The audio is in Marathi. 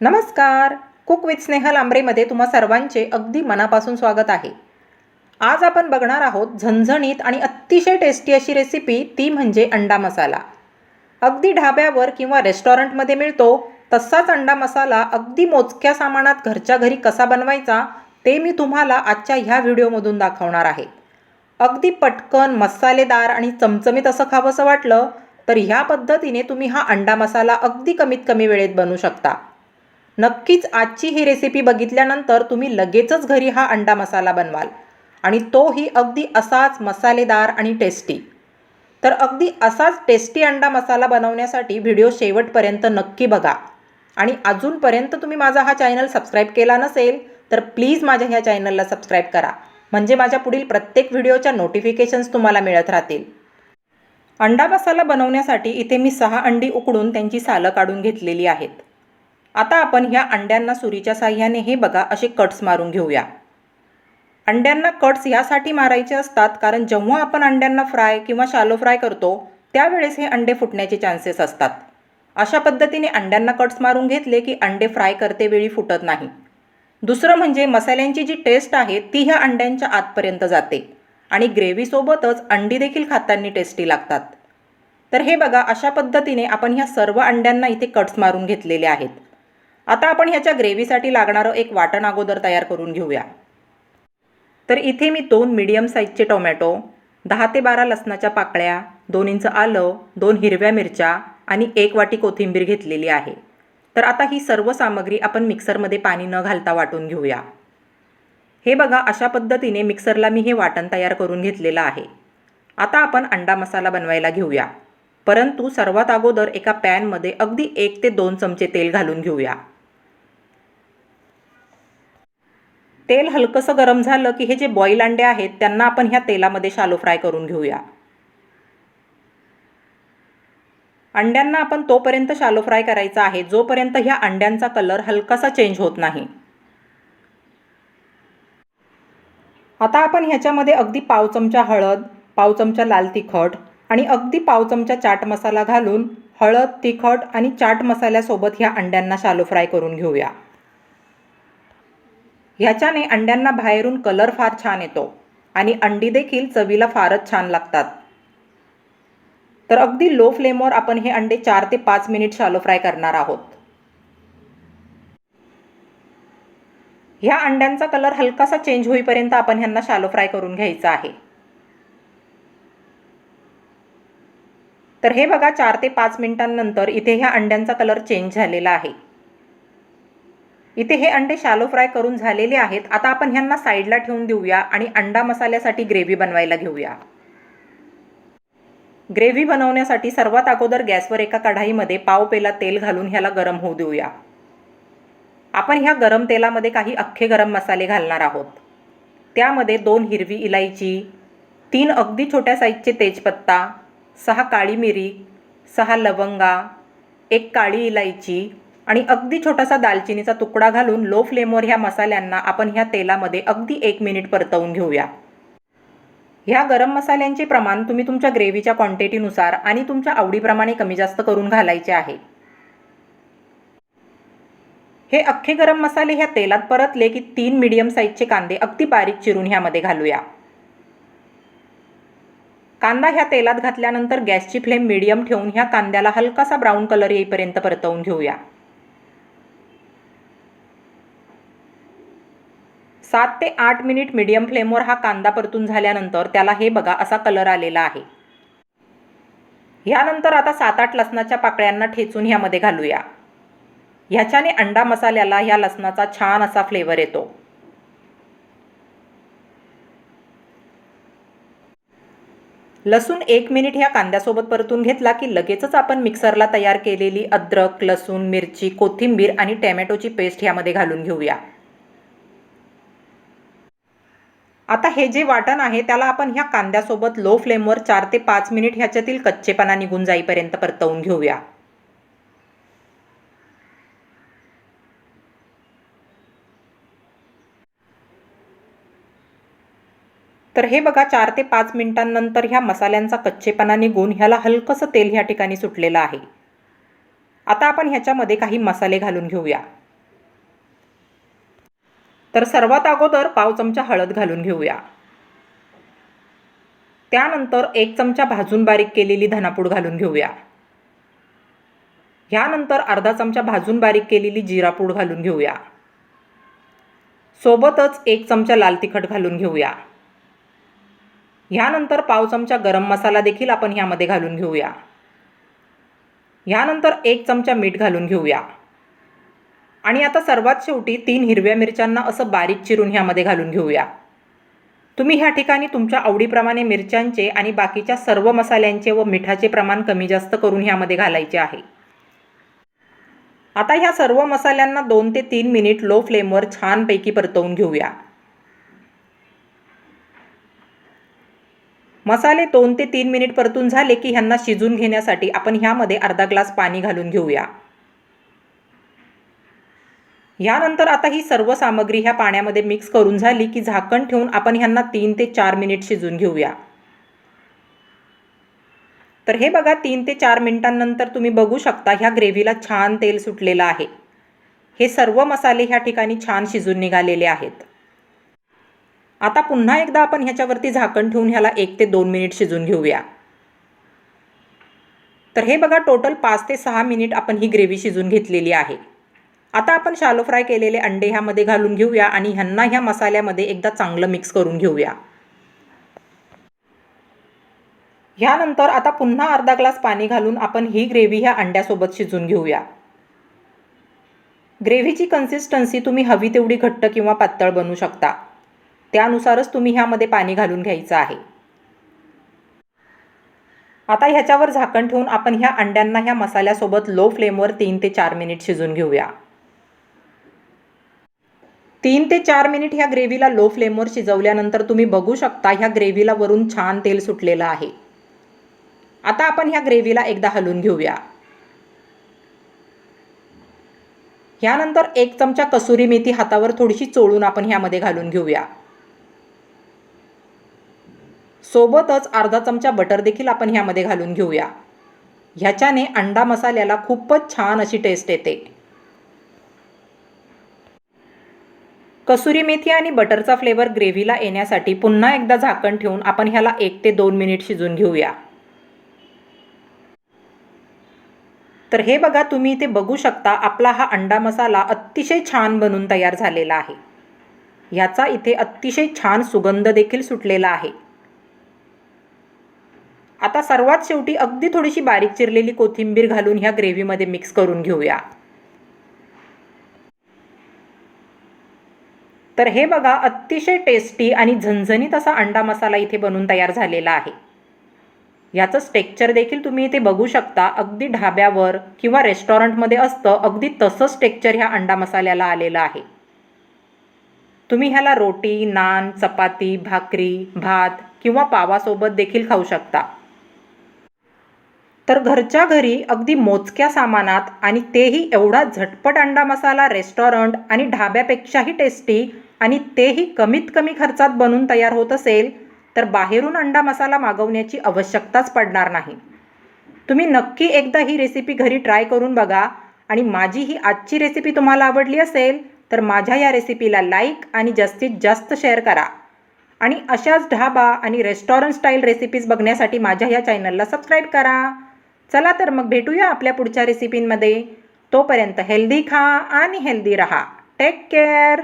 नमस्कार. कुक विथ स्नेहल आंबरेमध्ये तुम्हा सर्वांचे अगदी मनापासून स्वागत आहे. आज आपण बघणार आहोत झणझणीत आणि अतिशय टेस्टी अशी रेसिपी ती म्हणजे अंडा मसाला. अगदी ढाब्यावर किंवा रेस्टॉरंटमध्ये मिळतो तसाच अंडा मसाला अगदी मोजक्या सामानात घरच्या घरी कसा बनवायचा ते मी तुम्हाला आजच्या ह्या व्हिडिओमधून दाखवणार आहे. अगदी पटकन मसालेदार आणि चमचमीत असं खावंसं वाटलं तर ह्या पद्धतीने तुम्ही हा अंडा मसाला अगदी कमीत कमी वेळेत बनवू शकता. नक्कीच आजची ही रेसिपी बघितल्यानंतर तुम्ही लगेचच घरी हा अंडा मसाला बनवाल. आणि तोही अगदी असाच मसालेदार आणि टेस्टी तर अगदी असाच टेस्टी अंडा मसाला बनवण्यासाठी व्हिडिओ शेवटपर्यंत नक्की बघा. आणि अजूनपर्यंत तुम्ही माझा हा चॅनल सबस्क्राईब केला नसेल तर प्लीज माझ्या ह्या चॅनलला सबस्क्राईब करा. म्हणजे माझ्या पुढील प्रत्येक व्हिडिओच्या नोटिफिकेशन्स तुम्हाला मिळत राहतील. अंडा मसाला बनवण्यासाठी इथे मी सहा अंडी उकडून त्यांची सालं काढून घेतलेली आहेत. आता आपण ह्या अंड्यांना सुरीच्या साह्याने हे बघा असे कट्स मारून घेऊया. अंड्यांना कट्स यासाठी मारायचे असतात कारण जेव्हा आपण अंड्यांना फ्राय किंवा शालो फ्राय करतो त्यावेळेस हे अंडे फुटण्याचे चान्सेस असतात. अशा पद्धतीने अंड्यांना कट्स मारून घेतले की अंडे फ्राय करतेवेळी फुटत नाही. दुसरं म्हणजे मसाल्यांची जी टेस्ट आहे ती ह्या अंड्यांच्या आतपर्यंत जाते आणि ग्रेव्हीसोबतच अंडी देखील खाताना टेस्टी लागतात. तर हे बघा अशा पद्धतीने आपण ह्या सर्व अंड्यांना इथे कट्स मारून घेतलेले आहेत. आता आपण ह्याच्या ग्रेव्हीसाठी लागणारं एक वाटण अगोदर तयार करून घेऊया. तर इथे मी दोन मीडियम साईजचे टोमॅटो दहा ते बारा लसणाच्या पाकळ्या दोन इंच आलं दोन हिरव्या मिरच्या आणि एक वाटी कोथिंबीर घेतलेली आहे. तर आता ही सर्व सामग्री आपण मिक्सरमध्ये पाणी न घालता वाटून घेऊया. हे बघा अशा पद्धतीने मिक्सरला मी हे वाटण तयार करून घेतलेलं आहे. आता आपण अंडा मसाला बनवायला घेऊया. परंतु सर्वात अगोदर एका पॅनमध्ये अगदी एक ते दोन चमचे तेल घालून घेऊया. तेल हलकंसं गरम झालं की हे जे बॉईल अंडे आहेत त्यांना आपण ह्या तेलामध्ये शालो फ्राय करून घेऊया. अंड्यांना आपण तोपर्यंत शालो फ्राय करायचा आहे जोपर्यंत ह्या अंड्यांचा कलर हलकासा चेंज होत नाही. आता आपण ह्याच्यामध्ये अगदी पाव चमचा हळद पाव चमचा लाल तिखट आणि अगदी पाव चमचा चाट मसाला घालून हळद तिखट आणि चाट मसाल्यासोबत ह्या अंड्यांना शालो फ्राय करून घेऊया. ह्याच्याने अंड्यांना बाहेरून कलर फार छान येतो आणि अंडी देखील चवीला फारच छान लागतात. तर अगदी लो फ्लेमवर आपण हे अंडे चार ते पाच मिनिट शालो फ्राय करणार आहोत. ह्या अंड्यांचा कलर हलकासा चेंज होईपर्यंत आपण ह्यांना शालो फ्राय करून घ्यायचा आहे. तर हे बघा चार ते पाच मिनिटांनंतर इथे ह्या अंड्यांचा कलर चेंज झालेला आहे. इथे हे अंडे शालो फ्राय करून झालेले आहेत. आता आपण ह्यांना साईडला ठेवून देऊया आणि अंडा मसाल्यासाठी ग्रेव्ही बनवायला घेऊया. ग्रेव्ही बनवण्यासाठी सर्वात अगोदर गॅसवर एका कढाईमध्ये पाव पेला तेल घालून ह्याला गरम होऊ देऊया. आपण ह्या गरम तेलामध्ये काही अख्खे गरम मसाले घालणार आहोत. त्यामध्ये दोन हिरवी इलायची तीन अगदी छोट्या साईजचे तेजपत्ता सहा काळी मिरी सहा लवंगा एक काळी इलायची आणि अगदी छोटासा दालचिनीचा तुकडा घालून लो फ्लेमवर ह्या मसाल्यांना आपण ह्या तेलामध्ये अगदी एक मिनिट परतवून घेऊया. ह्या गरम मसाल्यांचे प्रमाण तुम्ही तुमच्या ग्रेव्हीच्या क्वांटिटीनुसार आणि तुमच्या आवडीप्रमाणे कमी जास्त करून घालायचे आहे. हे अख्खे गरम मसाले ह्या तेलात परतले की तीन मीडियम साईजचे कांदे अगदी बारीक चिरून ह्यामध्ये घालूया. कांदा ह्या तेलात घातल्यानंतर गॅसची फ्लेम मीडियम ठेवून ह्या कांद्याला हलकासा ब्राऊन कलर येईपर्यंत परतवून घेऊया. सात ते आठ मिनिट मीडियम फ्लेमवर हा कांदा परतून झाल्यानंतर त्याला हे बघा असा कलर आलेला आहे. ह्यानंतर आता सात आठ लसणाच्या पाकळ्यांना ठेचून ह्यामध्ये घालूया. ह्याच्याने अंडा मसाल्याला ह्या लसणाचा छान असा फ्लेवर येतो. लसूण एक मिनिट ह्या कांद्यासोबत परतून घेतला की लगेचच आपण मिक्सरला तयार केलेली अद्रक लसूण मिरची कोथिंबीर आणि टॅमॅटोची पेस्ट ह्यामध्ये घालून घेऊया. आता हे जे वाटण आहे त्याला आपण ह्या कांद्यासोबत लो फ्लेमवर चार ते पाच मिनिट ह्याच्यातील कच्चेपणा निघून जाईपर्यंत परतवून घेऊया. तर हे बघा चार ते पाच मिनिटांनंतर ह्या मसाल्यांचा कच्चेपणा निघून ह्याला हलकंसं तेल ह्या ठिकाणी सुटलेलं आहे. आता आपण ह्याच्यामध्ये काही मसाले घालून घेऊया. तर सर्वात अगोदर पाव चमचा हळद घालून घेऊया. त्यानंतर एक चमचा भाजून बारीक केलेली धनापूड घालून घेऊया. ह्यानंतर अर्धा चमचा भाजून बारीक केलेली जिरापूड घालून घेऊया. सोबतच एक चमचा लाल तिखट घालून घेऊया. ह्यानंतर पाव चमचा गरम मसाला देखील आपण ह्यामध्ये घालून घेऊया. ह्यानंतर एक चमचा मीठ घालून घेऊया. आणि आता सर्वात शेवटी तीन हिरव्या मिरच्यांना असं बारीक चिरून ह्यामध्ये घालून घेऊया. तुम्ही ह्या ठिकाणी तुमच्या आवडीप्रमाणे मिरच्यांचे आणि बाकीच्या सर्व मसाल्यांचे व मिठाचे प्रमाण कमी जास्त करून ह्यामध्ये घालायचे आहे. आता ह्या सर्व मसाल्यांना दोन ते तीन मिनिट लो फ्लेमवर छानपैकी परतवून घेऊया. मसाले दोन ते तीन मिनिट परतून झाले की ह्यांना शिजून घेण्यासाठी आपण ह्यामध्ये अर्धा ग्लास पाणी घालून घेऊया. ह्यानंतर आता ही सर्व सामग्री ह्या पाण्यामध्ये मिक्स करून झाली की झाकण ठेवून आपण ह्यांना तीन ते चार मिनिट शिजून घेऊया. तर हे बघा तीन ते चार मिनिटांनंतर तुम्ही बघू शकता ह्या ग्रेव्हीला छान तेल सुटलेलं आहे. हे सर्व मसाले ह्या ठिकाणी छान शिजून निघालेले आहेत. आता पुन्हा एकदा आपण ह्याच्यावरती झाकण ठेवून ह्याला एक ते दोन मिनिट शिजून घेऊया. तर हे बघा टोटल पाच ते सहा मिनिट आपण ही ग्रेव्ही शिजून घेतलेली आहे. आता आपण शालो फ्राय केलेले अंडे ह्यामध्ये घालून घेऊया आणि ह्यांना ह्या मसाल्यामध्ये एकदा चांगलं मिक्स करून घेऊया. ह्यानंतर आता पुन्हा अर्धा ग्लास पाणी घालून आपण ही ग्रेव्ही ह्या अंड्यासोबत शिजून घेऊया. ग्रेव्हीची कन्सिस्टन्सी तुम्ही हवी तेवढी घट्ट किंवा पातळ बनवू शकता. त्यानुसारच तुम्ही ह्यामध्ये पाणी घालून घ्यायचं आहे. आता ह्याच्यावर झाकण ठेवून आपण ह्या अंड्यांना ह्या मसाल्यासोबत लो फ्लेमवर तीन ते चार मिनिट शिजून घेऊया. तीन ते चार मिनिट ह्या ग्रेव्हीला लो फ्लेमवर शिजवल्यानंतर तुम्ही बघू शकता ह्या ग्रेव्हीला वरून छान तेल सुटलेलं आहे. आता आपण ह्या ग्रेव्हीला एकदा हलवून घेऊया. ह्यानंतर एक चमचा कसुरी मेथी हातावर थोडीशी चोळून आपण ह्यामध्ये घालून घेऊया. सोबतच अर्धा चमचा बटर देखील आपण ह्यामध्ये घालून घेऊया. ह्याच्याने अंडा मसाल्याला खूपच छान अशी टेस्ट येते. कसुरी मेथी आणि बटरचा फ्लेवर ग्रेव्हीला येण्यासाठी पुन्हा एकदा झाकण ठेवून आपण ह्याला एक ते दोन मिनिट शिजून घेऊया. तर हे बघा तुम्ही इथे बघू शकता आपला हा अंडा मसाला अतिशय छान बनून तयार झालेला आहे. ह्याचा इथे अतिशय छान सुगंध देखील सुटलेला आहे. आता सर्वात शेवटी अगदी थोडीशी बारीक चिरलेली कोथिंबीर घालून ह्या ग्रेव्हीमध्ये मिक्स करून घेऊया. तर हे बघा अतिशय टेस्टी आणि झणझणीत असा अंडा मसाला इथे बनून तयार झालेला आहे. याचं टेक्चर देखील तुम्ही इथे बघू शकता. अगदी ढाब्यावर किंवा रेस्टॉरंटमध्ये असतं अगदी तसंच टेक्चर ह्या अंडा मसाल्याला आलेलं आहे. तुम्ही ह्याला रोटी नान चपाती भाकरी भात किंवा पावासोबत देखील खाऊ शकता. तर घरच्या घरी अगदी मोजक्या सामानात आणि तेही एवढा झटपट अंडा मसाला रेस्टॉरंट आणि ढाब्यापेक्षाही टेस्टी आणि तेही कमीत कमी खर्चात बनून तयार होत असेल तर बाहेरून अंडा मसाला मागवण्याची आवश्यकताच पडणार नाही. तुम्ही नक्की एकदा ही रेसिपी घरी ट्राय करून बघा आणि माझी ही आजची रेसिपी तुम्हाला आवडली असेल तर माझ्या या रेसिपीला लाईक आणि जास्तीत जास्त शेअर करा. आणि अशाच ढाबा आणि रेस्टॉरंट स्टाईल रेसिपीज बघण्यासाठी माझ्या या चॅनलला सबस्क्राईब करा. चला तर मग भेटूया आपल्या पुढच्या रेसिपींमध्ये तोपर्यंत हेल्दी खा आणि हेल्दी रहा. Take care